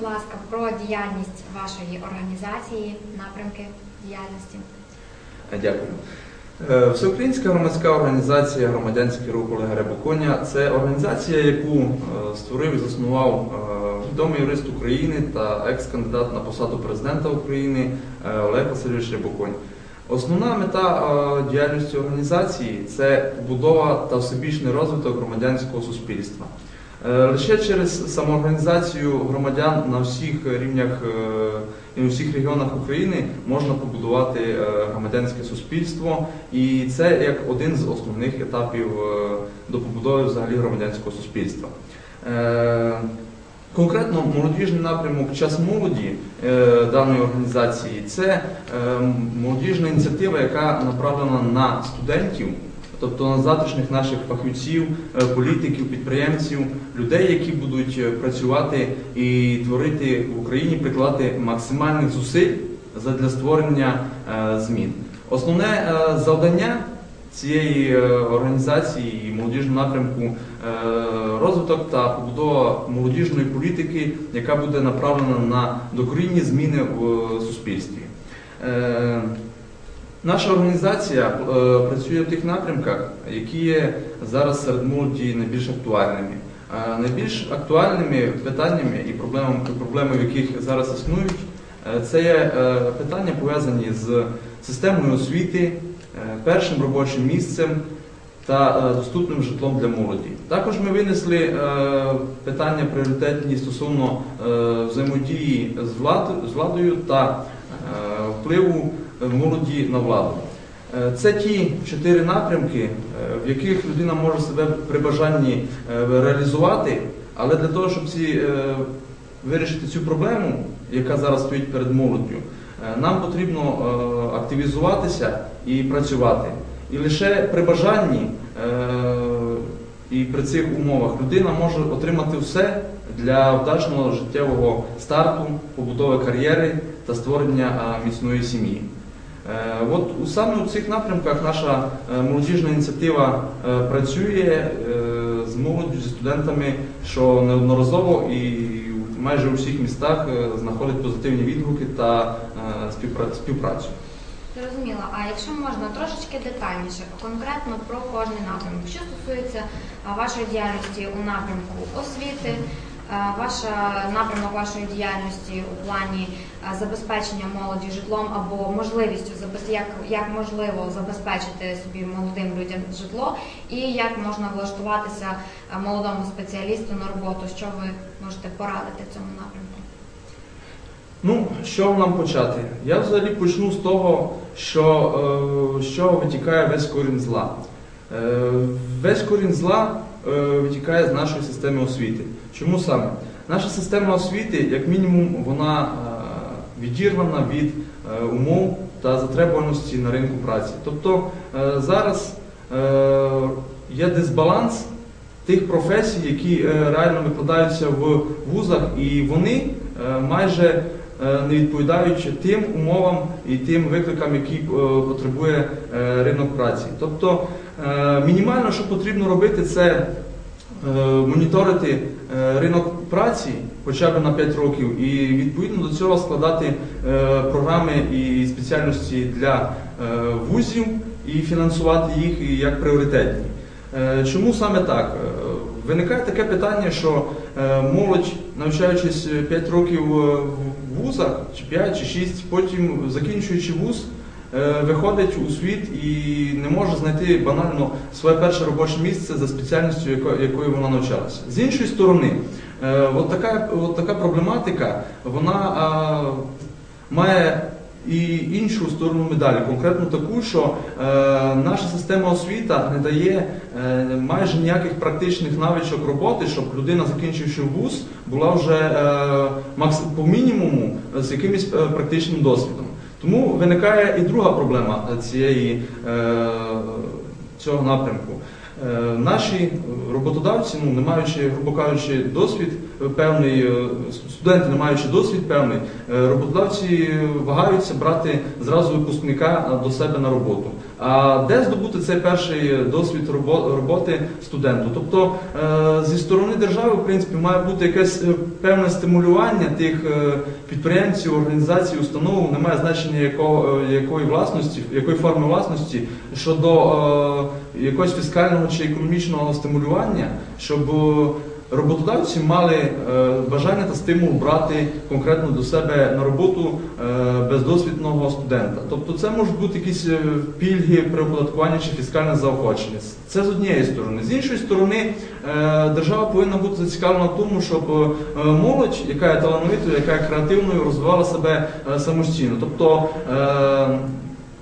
будь ласка, про діяльність вашої організації, напрямки діяльності. Е, Дякую. Е, Всеукраїнська громадська організація Громадянський рух Олега Рябоконя це організація, яку е, створив і заснував відомий юрист України та екс-кандидат на посаду президента України Олег Васильович Рябоконь. Основна мета діяльності організації це побудова та всебічний розвиток громадянського суспільства. Е, Лише через самоорганізацію громадян на всіх рівнях е, і у всіх регіонах України можна побудувати е, громадянське суспільство, і це як один з основних етапів до побудови взагалі громадянського суспільства. Конкретно молодіжний напрямок час молоді даної організації це молодіжна ініціатива, яка направлена на студентів, тобто на завтрашніх наших фахівців, е, політиків, підприємців, людей, які будуть е, працювати і творити в Україні, прикладати максимальних зусиль задля створення е, змін. Основне завдання цієї організації і молодіжного напрямку розвиток та побудова молодіжної політики, яка буде направлена на докорінні зміни в суспільстві. Наша організація е, працює в тих напрямках, які є зараз серед молоді найбільш актуальними. Найбільш актуальними питаннями і проблемами, проблеми, в яких зараз існують, е, це є е, питання пов'язані з системою освіти, першим робочим місцем та доступним житлом для молоді. Також ми винесли питання пріоритетні стосовно взаємодії з владою, та впливу молоді на владу. Е, Це ті чотири напрямки, е, в яких людина може себе при бажанні е, реалізувати, але для того, щоб ці, вирішити цю проблему, яка зараз стоїть перед молоддю, нам потрібно активізуватися і працювати. І лише при бажанні і при цих умовах людина може отримати все для вдачного життєвого старту, побудови кар'єри та створення міцної сім'ї. Е, От саме у цих напрямках наша е, молодіжна ініціатива е, працює з молоддю, зі студентами, що неодноразово і майже у всіх містах знаходить позитивні відгуки та співпра- співпрацю. Зрозуміло. А якщо можна трошечки детальніше, конкретно про кожний напрямок, що стосується вашої діяльності у напрямку освіти, ваша напрямок вашої діяльності у плані забезпечення молоді житлом або можливістю як, як можливо забезпечити собі молодим людям житло, і як можна влаштуватися молодому спеціалісту на роботу, що ви можете порадити в цьому напрямку? Ну, чого нам почати? Я взагалі почну з того, що е, чого витікає весь корінь зла. Е, весь корінь зла е, витікає з нашої системи освіти. Чому саме? Наша система освіти, як мінімум, вона е, відірвана від е, умов та затребуваності на ринку праці. Тобто е, зараз е, є дисбаланс тих професій, які е, реально викладаються в вузах, і вони е, майже е, не відповідають тим умовам і тим викликам, які е, потребує е, ринок праці. Тобто е, мінімально, що потрібно робити, це е, моніторити е, ринок праці хоча б на 5 років, і відповідно до цього складати е, програми і спеціальності для е, вузів і фінансувати їх як пріоритетні. Е, Чому саме так? Е, Виникає таке питання, що е, молодь, навчаючись 5 років е, в вузах, чи 5, чи 6, потім закінчуючи вуз, е, виходить у світ і не може знайти банально своє перше робоче місце за спеціальністю, якою вона навчалася. З іншої сторони, е, от така, от така проблематика, вона а, має і іншу сторону медалі, конкретно таку, що е, наша система освіта не дає е, майже ніяких практичних навичок роботи, щоб людина, закінчивши вуз, була вже е, по мінімуму з якимось е, практичним досвідом. Тому виникає і друга проблема цієї, е, цього напрямку. Е, Наші роботодавці, ну не маючи, грубо кажучи, досвід е, певний, е, студенти, не маючи досвід певний, е, роботодавці вагаються брати зразу випускника до себе на роботу. Де здобути цей перший досвід роботи студенту? Тобто е, зі сторони держави, в принципі, має бути якесь е, певне стимулювання тих е, підприємців, організацій, установ, немає значення якого, якої власності, якої форми власності щодо якогось фіскального чи економічного стимулювання, щоб роботодавці мали е, бажання та стимул брати конкретно до себе на роботу е, бездосвідного студента. Тобто це можуть бути якісь е, пільги при оподаткуванні чи фіскальне заохочення. Це з однієї сторони. З іншої сторони, держава повинна бути зацікавлена в тому, щоб молодь, яка є талановитою, яка є креативною, розвивала себе самостійно. Тобто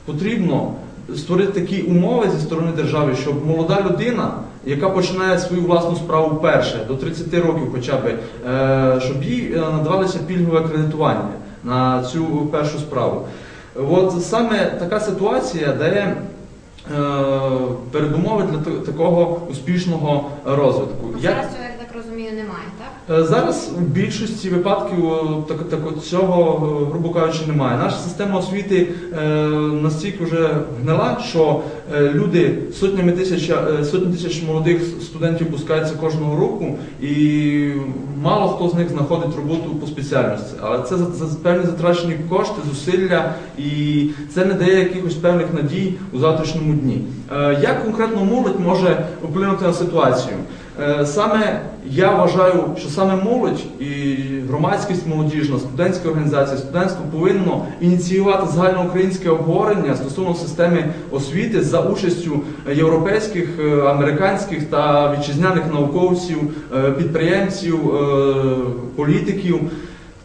потрібно створити такі умови зі сторони держави, щоб молода людина, яка починає свою власну справу перше, до 30 років хоча б, е, щоб їй е, надавалося пільгове кредитування на цю першу справу. От саме така ситуація дає е, передумови для такого успішного розвитку. Як- Зараз цього, я так розумію, немає, так? Е, Зараз у більшості випадків е, так, так, цього, е, грубо кажучи, немає. Наша система освіти е, настільки вже гнила, що е, люди сотнями тисяч, е, сотні тисяч молодих студентів пускаються кожного року, і мало хто з них знаходить роботу по спеціальності. Але це за, певні затрачені кошти, зусилля, і це не дає якихось певних надій у завтрашньому дні. Е, Як конкретно молодь може вплинути на ситуацію? Е, Саме я вважаю, що саме молодь і громадськість молодіжна, студентська організація, студентство повинно ініціювати загальноукраїнське обговорення стосовно системи освіти за участю європейських, е, американських та вітчизняних науковців, е, підприємців, політиків.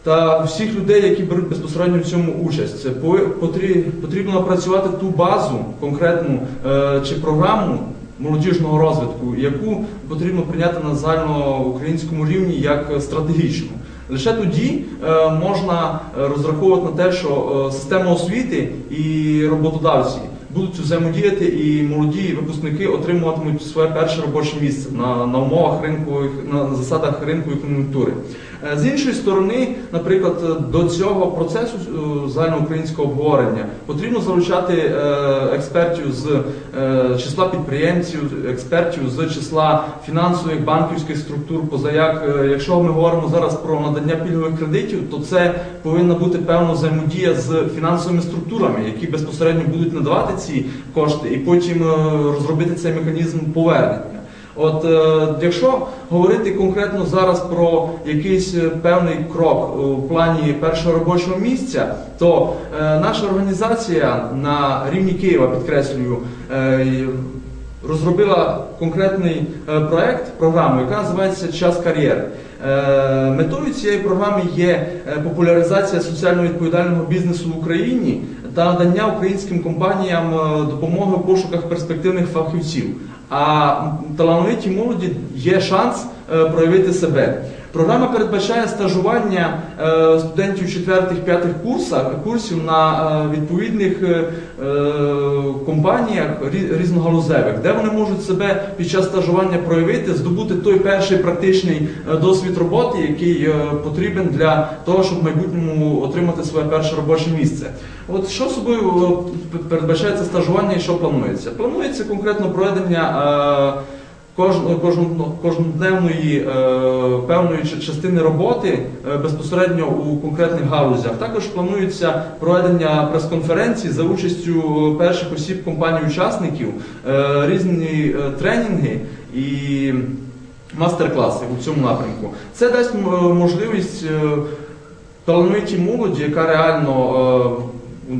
Та всіх людей, які беруть безпосередньо в цьому участь, потрібно напрацювати ту базу конкретну чи програму молодіжного розвитку, яку потрібно прийняти на загальноукраїнському рівні як стратегічну. Лише тоді е, можна е, розраховувати на те, що е, система освіти і роботодавці будуть взаємодіяти, і молоді випускники отримуватимуть своє перше робоче місце на, на умовах ринкових, на засадах ринкової кон'юнктури. Е, З іншої сторони, наприклад, е, до цього процесу е, загальноукраїнського обговорення потрібно залучати експертів з числа підприємців, експертів з числа фінансових банківських структур. Позаяк, якщо ми говоримо зараз про надання пільгових кредитів, то це повинна бути певна взаємодія з фінансовими структурами, які безпосередньо будуть надавати ці кошти, і потім розробити цей механізм повернення. От е, якщо говорити конкретно зараз про якийсь е, певний крок у плані першого робочого місця, то е, наша організація на рівні Києва, підкреслюю, розробила конкретний проект, програму, яка називається Час кар'єри. Е, Метою цієї програми є популяризація соціально відповідального бізнесу в Україні та надання українським компаніям допомоги в пошуках перспективних фахівців. А талановитій молоді є шанс е, проявити себе. Програма передбачає стажування е, студентів 4-5 курсів на е, відповідних е, компаніях рі- різногалузевих, де вони можуть себе під час стажування проявити, здобути той перший практичний досвід роботи, який потрібен для того, щоб в майбутньому отримати своє перше робоче місце. От що собою передбачається стажування і що планується? Планується конкретно проведення. Е, кожн- кожнодневної е, певної частини роботи е, безпосередньо у конкретних галузях. Також планується проведення прес-конференцій за участю перших осіб компаній-учасників, е, різні е, тренінги і мастер-класи у цьому напрямку. Це дасть можливість е, талановитій молоді, яка реально е,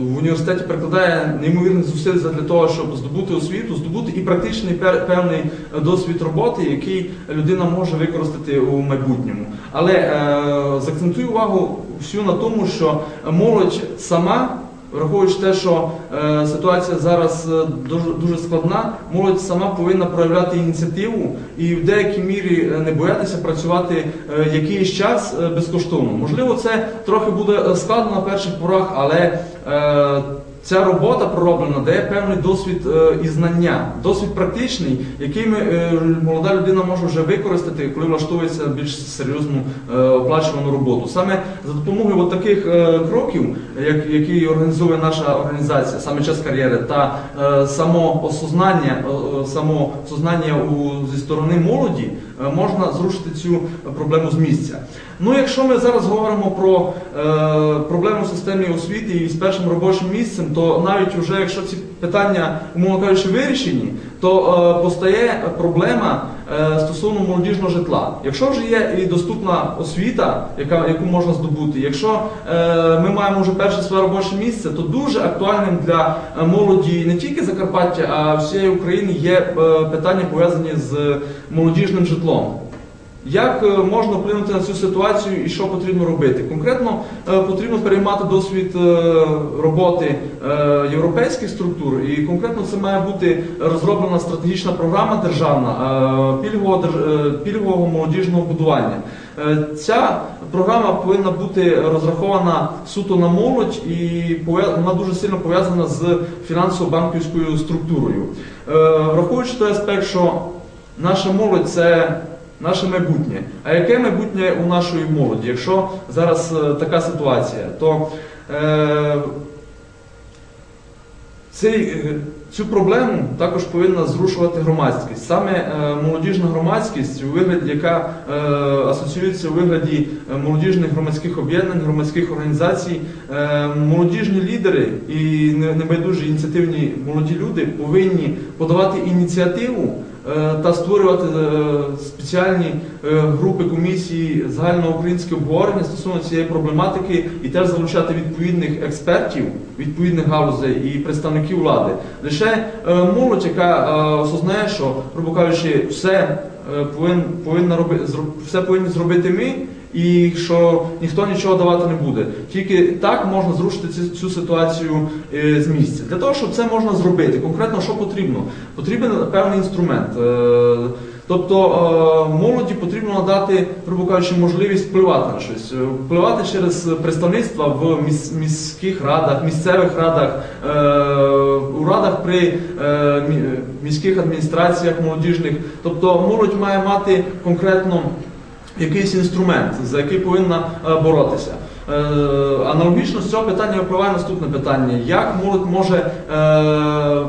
в університеті прикладає неймовірних зусиль для того, щоб здобути освіту, здобути і практичний певний е, досвід роботи, який людина може використати у майбутньому. Але е, закцентую увагу всю на тому, що молодь сама. Враховуючи те, що е, ситуація зараз е, дуже, дуже складна, молодь сама повинна проявляти ініціативу і в деякій мірі е, не боятися працювати якийсь час безкоштовно. Можливо, це трохи буде складно на перших порах, але ця робота пророблена дає певний досвід е, і знання, досвід практичний, який ми, е, молода людина може вже використати, коли влаштовується більш серйозну е, оплачувану роботу. Саме за допомогою от таких кроків, як, які організує наша організація, саме час кар'єри та самоосознання, е, у, зі сторони молоді, можна зрушити цю проблему з місця. Ну, якщо ми зараз говоримо про е, проблему в системі освіти і з першим робочим місцем, то навіть вже якщо ці питання, умовно кажучи, вирішені, то е, постає проблема е, стосовно молодіжного житла. Якщо вже є і доступна освіта, яка, яку можна здобути, якщо е, ми маємо вже перше своє робоче місце, то дуже актуальним для молоді не тільки Закарпаття, а всієї України є питання пов'язані з молодіжним житлом. Як е, можна вплинути на цю ситуацію і що потрібно робити? Конкретно е, потрібно переймати досвід е, роботи європейських структур, і конкретно це має бути розроблена стратегічна програма державна пільгового, молодіжного будування. Ця програма повинна бути розрахована суто на молодь і вона дуже сильно пов'язана з фінансово-банківською структурою. Враховуючи той аспект, що наша молодь це наше майбутнє. А яке майбутнє у нашої молоді? Якщо зараз е, така ситуація, то е, цей, е, цю проблему також повинна зрушувати громадськість. Саме е, молодіжна громадськість, у вигляді, яка е, асоціюється у вигляді е, молодіжних громадських об'єднань, громадських організацій, е, молодіжні лідери і небайдужі ініціативні молоді люди повинні подавати ініціативу та створювати е, спеціальні е, групи комісії загальноукраїнське обговорення стосовно цієї проблематики і теж залучати відповідних експертів, відповідних галузей і представників влади. Лише е, молодь, яка е, осознає, що, грубо кажучи, все е, повинна робити, все повинні зробити ми. І що ніхто нічого давати не буде. Тільки так можна зрушити цю, цю ситуацію е, з місця. Для того, щоб це можна зробити, конкретно що потрібно? Потрібен певний інструмент. Е, Тобто е, молоді потрібно надати, грубо кажучи, можливість впливати на щось, впливати через представництва в міс- міських радах, місцевих радах, у радах при міських адміністраціях молодіжних. Тобто молодь має мати конкретно якийсь інструмент, за який повинна е, боротися. Е, Аналогічно з цього питання випливає наступне питання: як молодь може е,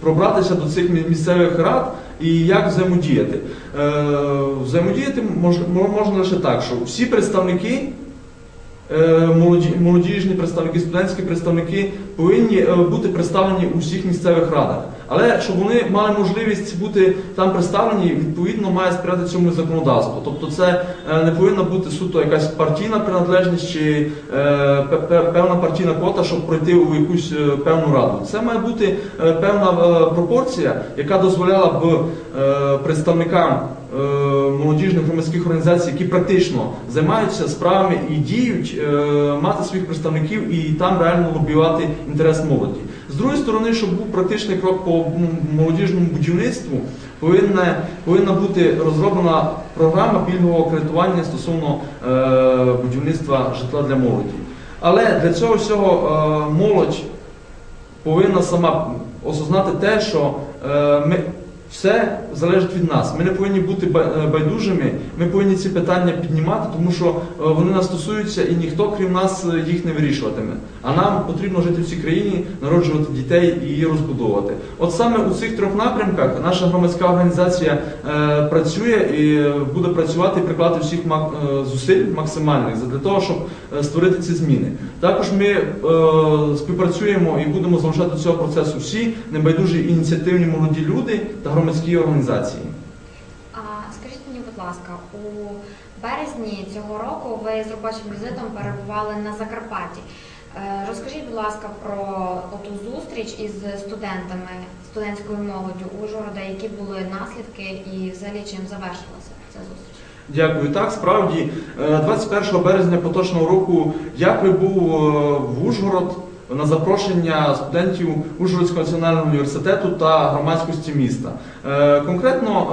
пробратися до цих місцевих рад і як взаємодіяти? Взаємодіяти мож- можна лише так, що всі представники. Е, молоді- Молодіжні представники, студентські представники повинні е, бути представлені у всіх місцевих радах. Але щоб вони мали можливість бути там представлені, відповідно має сприяти цьому законодавство. Тобто це е, не повинна бути суто якась партійна приналежність чи пе- пе- певна партійна квота, щоб пройти у якусь певну раду. Це має бути певна пропорція, яка дозволяла б представникам молодіжних громадських організацій, які практично займаються справами і діють, е, мати своїх представників і там реально лобіювати інтерес молоді. З другої сторони, щоб був практичний крок по молодіжному будівництву, повинна, повинна бути розроблена програма пільгового кредитування стосовно е, будівництва житла для молоді. Але для цього всього е, молодь повинна сама осознати те, що е, ми, все залежить від нас. Ми не повинні бути е, байдужими, ми повинні ці питання піднімати, тому що е, вони нас стосуються і ніхто, крім нас, е, їх не вирішуватиме. А нам потрібно жити в цій країні, народжувати дітей і її розбудовувати. От саме у цих трьох напрямках наша громадська організація працює і буде працювати і прикладати всіх зусиль максимальних для того, щоб створити ці зміни. Також ми співпрацюємо і будемо залучати до цього процесу всі небайдужі ініціативні молоді люди та громадські організації. А скажіть мені, будь ласка, у березні цього року ви з робочим візитом перебували на Закарпатті. Е, Розкажіть, будь ласка, про оту зустріч із студентами, студентською молоддю Ужгорода, які були наслідки і взагалі чим завершилася ця зустріч? Дякую. Так, справді, е, 21 березня поточного року я прибув е, в Ужгород на запрошення студентів Ужгородського національного університету та громадськості міста. Е, Конкретно,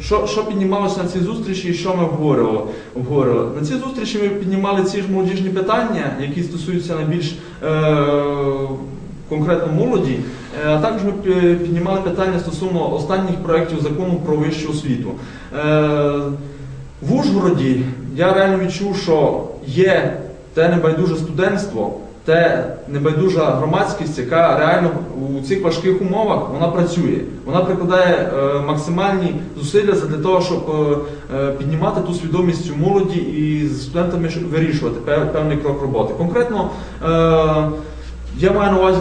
е, що, що піднімалося на цій зустрічі і що ми обговорювали? На цій зустрічі ми піднімали ці ж молодіжні питання, які стосуються найбільш е, конкретно молоді. А також ми піднімали питання стосовно останніх проєктів закону про вищу освіту. В Ужгороді я реально відчув, що є те небайдуже студентство, те небайдужа громадськість, яка реально у цих важких умовах вона працює. Вона прикладає е, максимальні зусилля для того, щоб е, е, піднімати ту свідомість у молоді і з студентами вирішувати пев- певний крок роботи. Конкретно я маю на увазі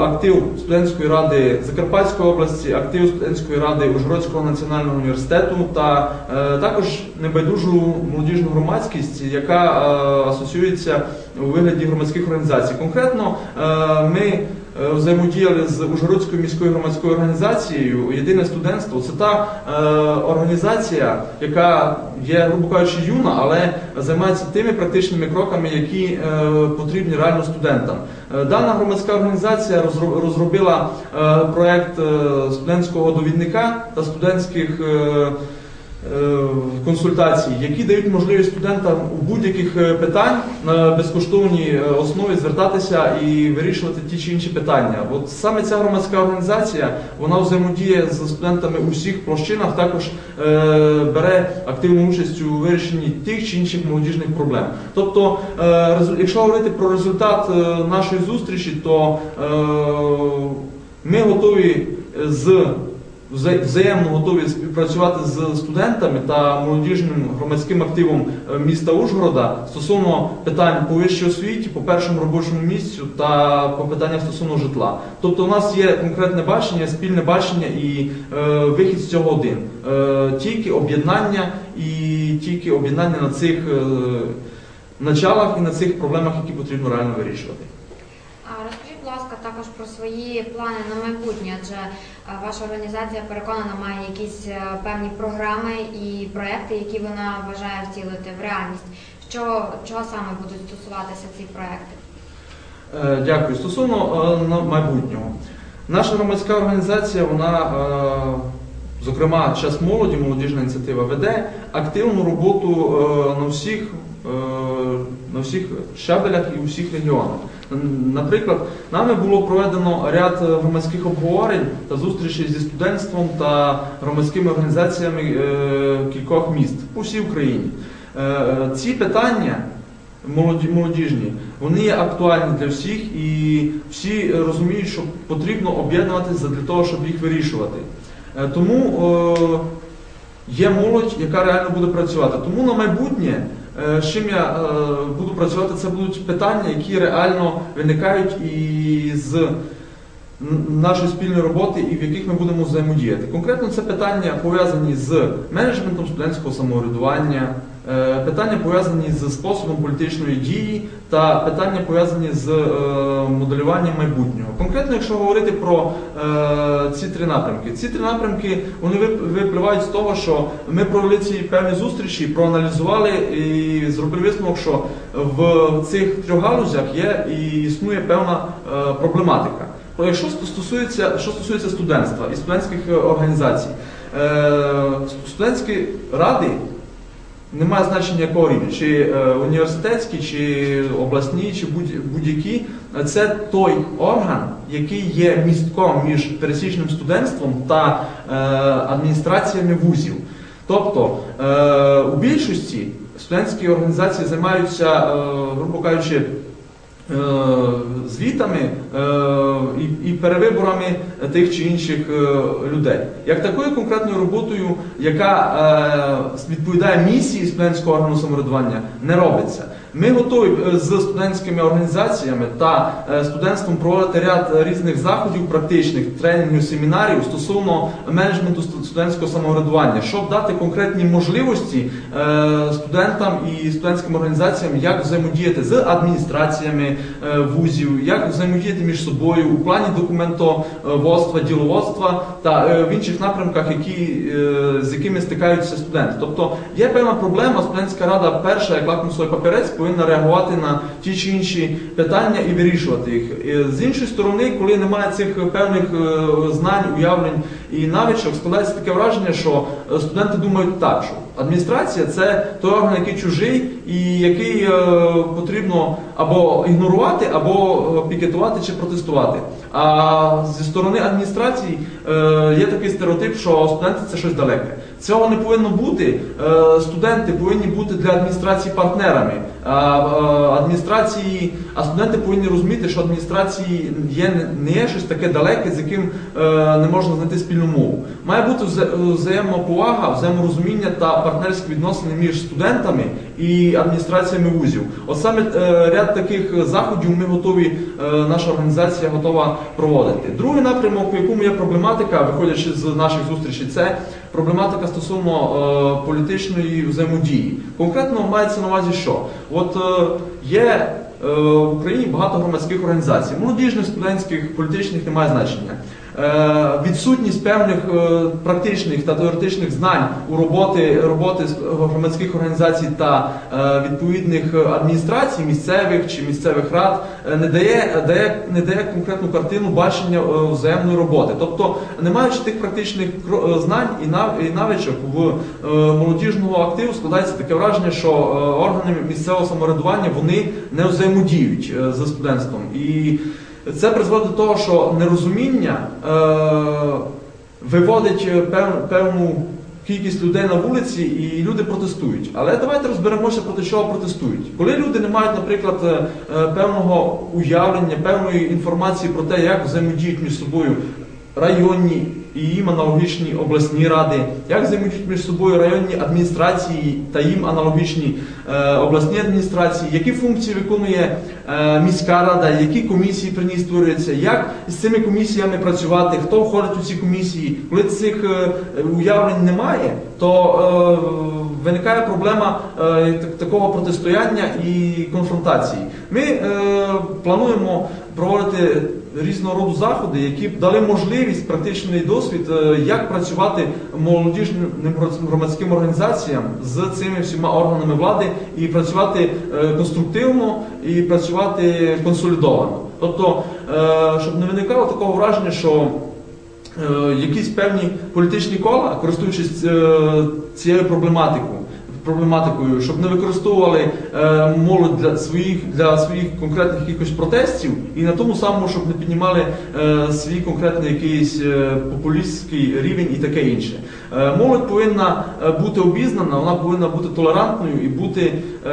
актив студентської ради Закарпатської області, актив студентської ради Ужгородського національного університету та е, також небайдужу молодіжну громадськість, яка е, асоціюється у вигляді громадських організацій. Конкретно е, ми взаємодіяли з Ужгородською міською громадською організацією Єдине студентство. Це та е, організація, яка є, грубо кажучи, юна, але займається тими практичними кроками, які е, потрібні реально студентам. Е, Дана громадська організація розробила е, проект е, студентського довідника та студентських е, е, які дають можливість студентам у будь-яких е, питань на безкоштовній е, основі звертатися і вирішувати ті чи інші питання. От саме ця громадська організація вона взаємодіє з студентами у всіх площинах, також бере активну участь у вирішенні тих чи інших молодіжних проблем. Тобто, якщо говорити про результат нашої зустрічі, то ми готові з взаємно готові співпрацювати з студентами та молодіжним громадським активом е, міста Ужгорода стосовно питань по вищій освіті, по першому робочому місцю та по питаннях стосовно житла. Тобто, у нас є конкретне бачення, спільне бачення і е, вихід з цього один. Е, тільки об'єднання і тільки об'єднання на цих е, началах і на цих проблемах, які потрібно реально вирішувати. А розкажіть, будь ласка, також про свої плани на майбутнє, адже е, ваша організація переконана має якісь е, певні програми і проекти, які вона бажає втілити в реальність. Що чого саме будуть стосуватися ці проекти? Е, Дякую. Стосовно майбутнього. Наша громадська організація, вона, зокрема, час молоді, молодіжна ініціатива веде активну роботу на всіх, на всіх щабелях і у всіх регіонах. Наприклад, нами було проведено ряд е, громадських обговорень та зустрічей зі студентством та громадськими організаціями е, кількох міст по всій Україні. Е, Ці питання молодіжні, вони є актуальні для всіх і всі розуміють, що потрібно об'єднуватися для того, щоб їх вирішувати. Тому є молодь, яка реально буде працювати. Тому на майбутнє, з чим я е, буду працювати, це будуть питання, які реально виникають із нашої спільної роботи і в яких ми будемо взаємодіяти. Конкретно це питання пов'язані з менеджментом студентського самоврядування, е, питання пов'язані з способом політичної дії та питання пов'язані з е, моделюванням майбутнього. Конкретно, якщо говорити про е, ці три напрямки, ці три напрямки вони випливають з того, що ми провели ці певні зустрічі, проаналізували і зробили висновок, що в цих трьох галузях є і існує певна е, проблематика. Про якщо стосується, що стосується студентства і студентських е, організацій, е, студентські ради немає значення якого рівня, чи е, університетські, чи обласні, чи будь- будь-які. Це той орган, який є містком між пересічним студентством та е, адміністраціями вузів. Тобто е, у більшості студентські організації займаються, грубо кажучи, звітами і, і перевиборами тих чи інших е, людей. Як такою конкретною роботою, яка е, відповідає місії студентського органу самоврядування, не робиться. Ми готові е, з студентськими організаціями та е, студентством проводити ряд різних заходів, практичних тренінгів, семінарів стосовно менеджменту студентського самоврядування, щоб дати конкретні можливості е, студентам і студентським організаціям, як взаємодіяти з адміністраціями вузів, як взаємодіяти між собою у плані документоводства, діловодства та в інших напрямках, які, з якими стикаються студенти. Тобто є певна проблема, студентська рада перша, як лакмусовий папірець, повинна реагувати на ті чи інші питання і вирішувати їх. З іншої сторони, коли немає цих певних е, знань, уявлень і навичок, складається таке враження, що е, студенти думають так, що Адміністрація це той орган, який чужий і який е, потрібно або ігнорувати, або е, пікетувати чи протестувати. А зі сторони адміністрації е, є такий стереотип, що студенти це щось далеке. Цього не повинно бути. Е, Студенти повинні бути для адміністрації партнерами. Е, адміністрації, а студенти повинні розуміти, що адміністрації є не- є щось таке далеке, з яким е, не можна знайти спільну мову. Має бути вза- взаємоповага, взаєморозуміння та партнерські відносини між студентами і адміністраціями вузів. От саме е, ряд таких заходів ми готові, е, наша організація готова проводити. Другий напрямок, у якому є проблематика, виходячи з наших зустрічей, це проблематика стосовно е, політичної взаємодії. Конкретно мається на увазі, що от є в Україні багато громадських організацій, молодіжних, студентських, політичних немає значення. Е, Відсутність певних е, практичних та теоретичних знань у роботи, роботи з- громадських організацій та е, відповідних адміністрацій, місцевих чи місцевих рад е, не дає, дає, не дає конкретну картину бачення е, взаємної роботи. Тобто, не маючи тих практичних е, знань і навичок в е, молодіжного активу, складається таке враження, що е, органи місцевого самоврядування вони не взаємодіють е, з студентством. І це призводить до того, що нерозуміння е, виводить е, пев- певну кількість людей на вулиці, і люди протестують. Але давайте розберемося проти чого протестують. Коли люди не мають, наприклад, е, певного уявлення, певної інформації про те, як взаємодіють між собою районні і їм аналогічні обласні ради, як взаємодіють між собою районні адміністрації та їм аналогічні е, обласні адміністрації, які функції виконує е, міська рада, які комісії при ній створюються, як з цими комісіями працювати, хто входить у ці комісії. Коли цих е, уявлень немає, то виникає проблема е, такого протистояння і конфронтації. Ми е, плануємо проводити різного роду заходи, які б дали можливість практичний досвід, е, як працювати молодіжним громадським організаціям з цими всіма органами влади і працювати е, конструктивно і працювати консолідовано. Тобто, е, щоб не виникало такого враження, що якісь певні політичні кола, користуючись цією проблематикою, проблематикою, щоб не використовували е, молодь для своїх для своїх конкретних якихось протестів, і на тому самому, щоб не піднімали е, свій конкретний якийсь е, популістський рівень і таке інше. Е, молодь повинна е, бути обізнана, вона повинна бути толерантною і бути е,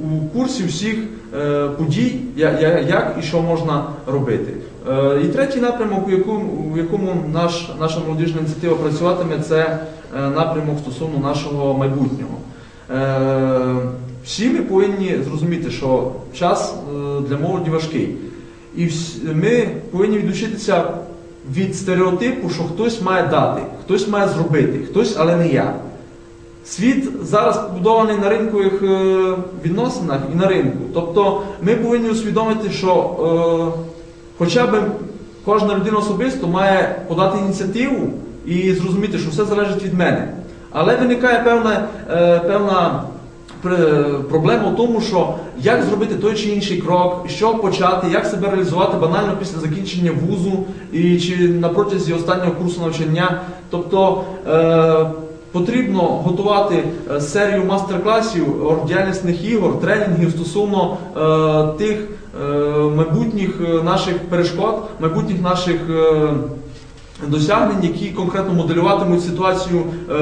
у курсі всіх е, подій, я- як і що можна робити. Е, І третій напрямок, у якому, у якому наш, наша молодіжна ініціатива працюватиме, це напрямок стосовно нашого майбутнього. Е, Всі ми повинні зрозуміти, що час е, для молоді важкий. І ми повинні відучитися від стереотипу, що хтось має дати, хтось має зробити, хтось, але не я. Світ зараз побудований на ринкових е, відносинах і на ринку. Тобто ми повинні усвідомити, що е, хоча б кожна людина особисто має подати ініціативу і зрозуміти, що все залежить від мене. Але виникає певна, е, певна проблема в тому, що як зробити той чи інший крок, чого почати, як себе реалізувати банально після закінчення вузу і чи на протязі останнього курсу навчання. Тобто е, потрібно готувати е, серію мастер-класів, оргдіяльнісних ігор, тренінгів стосовно е, тих е, майбутніх е, наших перешкод, майбутніх наших. Досягнень, які конкретно моделюватимуть ситуацію, е,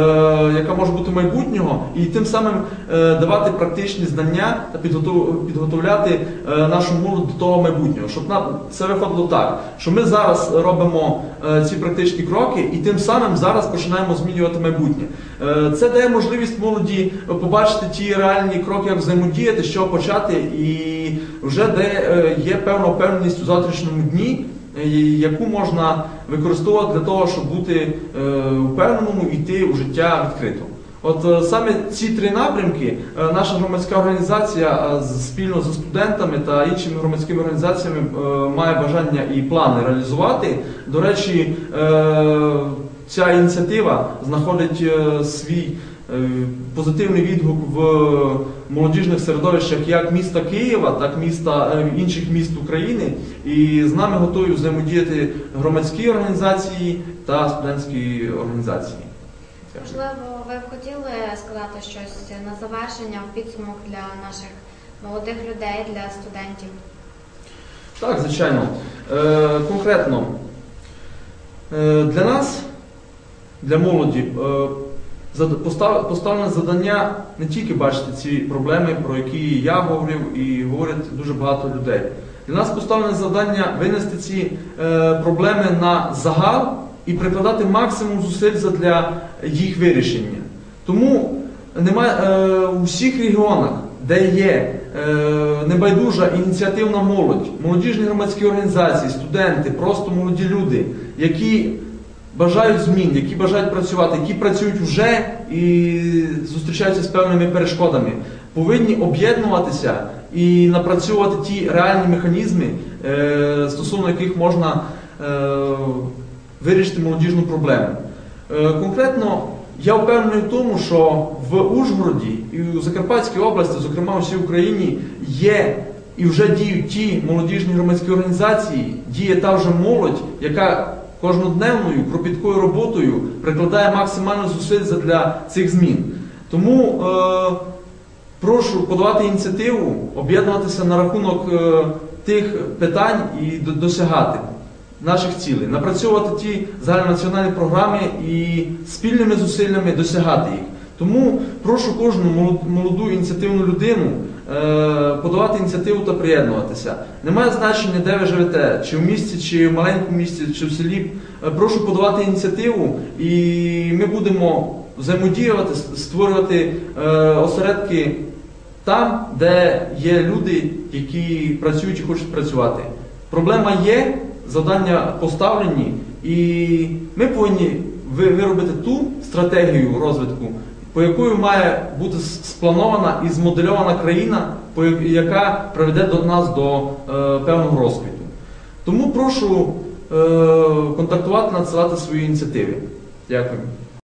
яка може бути майбутнього, і тим самим е, давати практичні знання та підготов- підготовляти е, нашу молодь до того майбутнього. Щоб це виходило так, що ми зараз робимо ці практичні кроки, і тим самим зараз починаємо змінювати майбутнє. Це дає можливість молоді побачити ті реальні кроки, як взаємодіяти, чого почати, і вже де є певна впевненість у завтрашньому дні яку можна використовувати для того, щоб бути е, впевненому і йти у життя відкрито. От е, саме ці три напрямки е, наша громадська організація е, спільно з студентами та іншими громадськими організаціями е, має бажання і плани реалізувати. До речі, е, ця ініціатива знаходить е, свій е, позитивний відгук в молодіжних середовищах як міста Києва, так і міста е, інших міст України. І з нами готові взаємодіяти громадські організації та студентські організації. Можливо, ви б хотіли сказати щось на завершення в підсумок для наших молодих людей, для студентів? Так, звичайно. Е, конкретно е, для нас, для молоді, е, поставлене завдання не тільки бачити ці проблеми, про які я говорив і говорять дуже багато людей. Для нас поставлене завдання винести ці е, проблеми на загал і прикладати максимум зусиль для їх вирішення. Тому немає е, у всіх регіонах, де є е, небайдужа ініціативна молодь, молодіжні громадські організації, студенти, просто молоді люди, які бажають змін, які бажають працювати, які працюють вже і зустрічаються з певними перешкодами, повинні об'єднуватися і напрацьовувати ті реальні механізми, е, стосовно яких можна е, вирішити молодіжну проблему. Е, Конкретно я впевнений в тому, що в Ужгороді і у Закарпатській області, зокрема у всій Україні, є і вже діють ті молодіжні громадські організації, діє та вже молодь, яка кожнодневною кропіткою роботою прикладає максимально зусиль для цих змін. Тому е, прошу подавати ініціативу, об'єднуватися на рахунок е, тих питань і досягати наших цілей, напрацьовувати ті загальнонаціональні програми і спільними зусиллями досягати їх. Тому прошу кожну молод- молоду ініціативну людину подавати ініціативу та приєднуватися. Немає значення, де ви живете, чи в місті, чи в маленькому місті, чи в селі. Е, Прошу подавати ініціативу, і ми будемо взаємодіювати, створювати е, осередки там, де є люди, які працюють і хочуть працювати. Проблема є, завдання поставлені, і ми повинні виробити ту стратегію розвитку, по якою має бути спланована і змодельована країна, яка приведе до нас до е, певного розквіту. Тому прошу е, контактувати, надсилати свої ініціативи. Дякую.